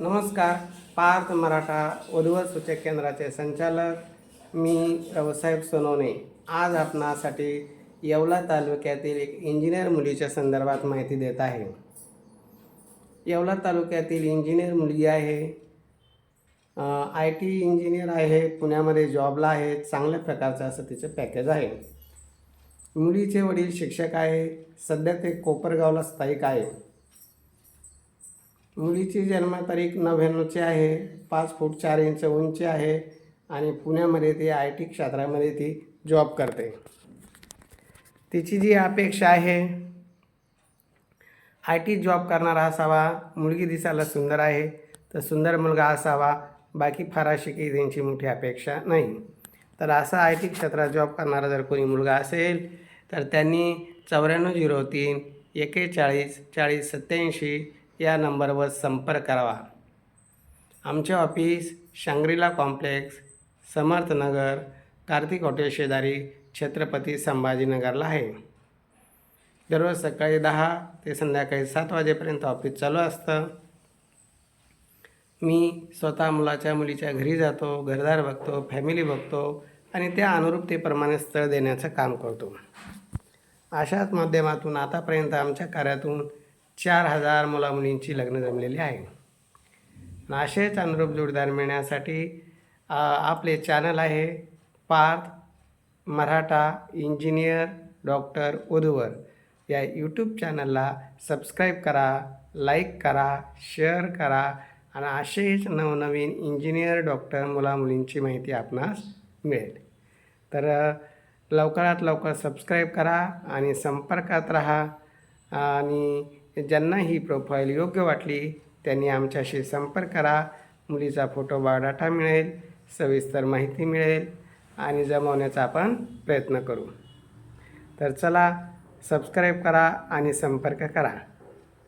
नमस्कार पार्थ मराठा वधूवर सूचक केंद्राचे संचालक मी रावसाहेब सोनवणे. आज आपणासाठी येवला तालुक्यातील एक इंजिनियर मुलीच्या संदर्भात माहिती देत आहे. येवला तालुक्यातील इंजिनियर मुलगी आहे. आय टी इंजिनियर आहे पुण्यामध्ये जॉबला आहे चांगल्या प्रकारचं असं तिचं पॅकेज आहे. मुलीचे वडील शिक्षक आहे सध्या ते कोपरगावला स्थायिक आहे. मुलीची जन्मतारीख नव्याण्णवची आहे पाच फूट चार इंच उंची आहे आणि पुण्यामध्ये ती आय टी क्षेत्रामध्ये ती जॉब करते. तिची जी अपेक्षा आहे आय टी जॉब करणारा असावा मुलगी दिसायला सुंदर आहे तर सुंदर मुलगा असावा बाकी फाराशी काही त्यांची मोठी अपेक्षा नाही. तर असा आय टी क्षेत्रात जॉब करणारा जर कोणी मुलगा असेल तर त्यांनी चौऱ्याण्णव झिरो तीन एकेचाळीस चाळीस सत्याऐंशी या नंबरवर संपर्क करावा. आमचे office Shangri-La complex Samarthnagar Kartik hotel शेजारी छत्रपती संभाजीनगरला आहे. दररोज सकाळी दहा ते संध्याकाळी सात वाजेपर्यंत ऑफिस चालू असतं. मी स्वतः मुलाच्या मुलीच्या घरी जातो घरदार बघतो फॅमिली बघतो आणि त्या अनुरूपतेप्रमाणे स्थळ देण्याचं काम करतो. अशाच माध्यमातून आतापर्यंत आमच्या कार्यातून चार हजार मुलामुलींची लग्न जमलेली आहे. असेच अनुरूप जोडीदार मिळण्यासाठी आपले चॅनल आहे पार्थ मराठा इंजिनियर डॉक्टर उधवर. या यूट्यूब चॅनलला सबस्क्राईब करा लाईक करा शेअर करा आणि असेच नवनवीन इंजिनियर डॉक्टर मुलामुलींची माहिती आपणास मिळेल. तर लवकरात लवकर सबस्क्राईब करा आणि संपर्कात राहा आणि ज्यांना ही प्रोफाईल योग्य वाटली त्यांनी आमच्याशी संपर्क करा. मुलीचा फोटो बायोडाटा मिळेल सविस्तर माहिती मिळेल आणि जमवण्याचा आपण प्रयत्न करू. तर चला सबस्क्राईब करा आणि संपर्क करा.